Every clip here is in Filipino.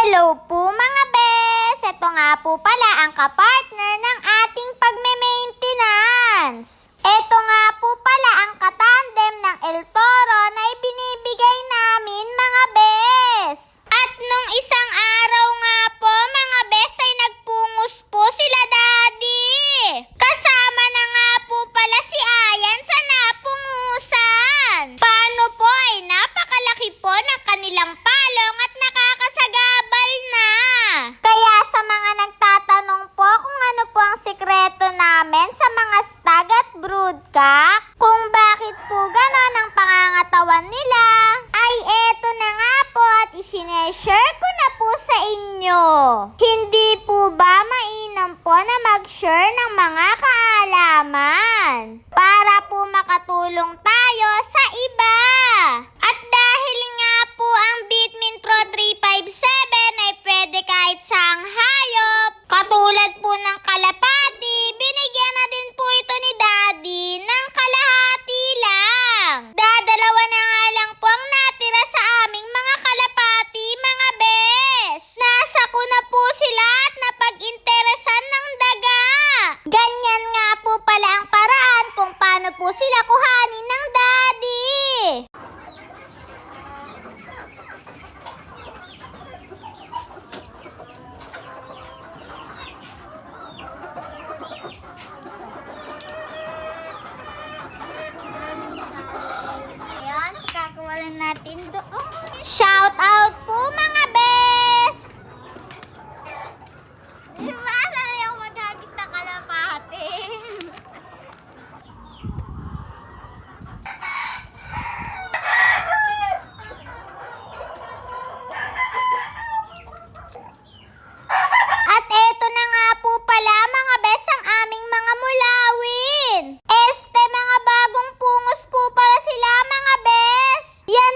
Hello po mga bes! Ito nga po pala ang kapart Napapanood ka? Kung bakit po ganon ang pangangatawan nila? Ay eto na nga po at isineshare ko na po sa inyo. Hindi po ba mainam po na mag-share ng mga kaalaman? Para po makatulong tayo sa iba. 不好，你弄的。mga bes! Yan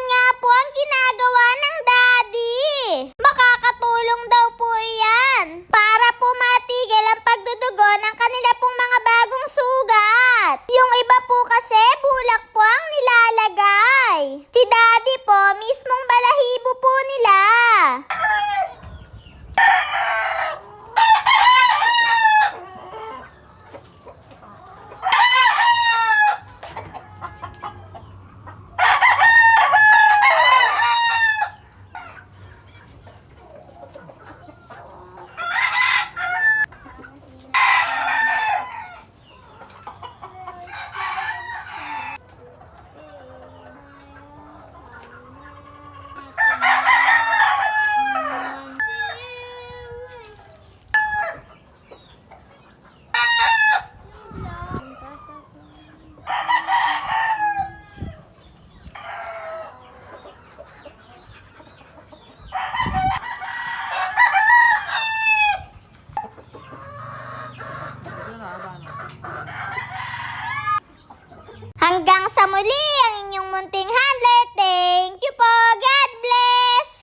Hanggang sa muli ang inyong munting handler. Thank you po. God